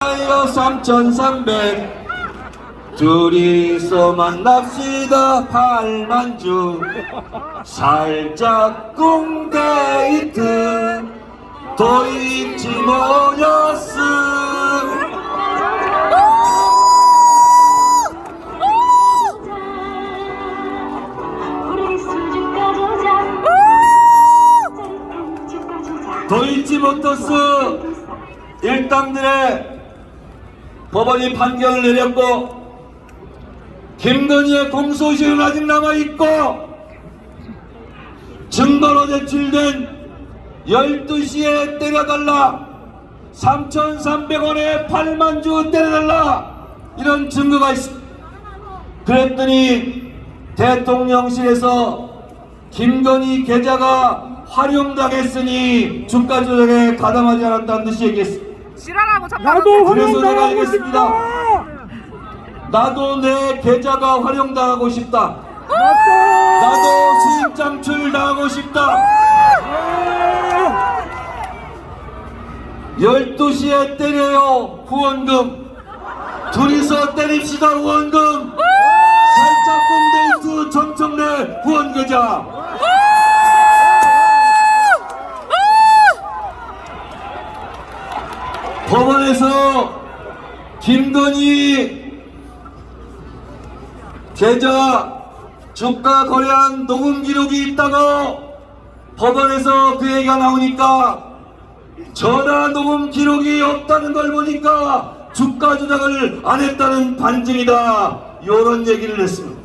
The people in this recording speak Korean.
하여 3300 둘이서 만납시다 팔만주 살짝 꿍데이트 도이치 가져자 도이치 모터스 일당들의 법원이 판결을 내렸고 김건희의 공소시효는 아직 남아있고 증거로 제출된 12시에 때려달라. 3,300원에 8만 주 때려달라. 이런 증거가 있습니다 그랬더니 대통령실에서 김건희 계좌가 활용당했으니 주가 조작에 가담하지 않았다는 듯이 얘기했습니다 지랄하고 자꾸 나도 그래서 내가 활용당하고. 싶다. 나도 내 계좌가 활용당하고 싶다 맞다. 나도 수입 창출 당하고 싶다 12시에 때려요 후원금 둘이서 때립시다 후원금 살짝 꼼데이트 청청래 후원 계좌 법원에서 김건희 계좌 주가 거래한 녹음 기록이 있다고 법원에서 그 얘기가 나오니까 전화 녹음 기록이 없다는 걸 보니까 주가 조작을 안 했다는 반증이다. 이런 얘기를 했습니다.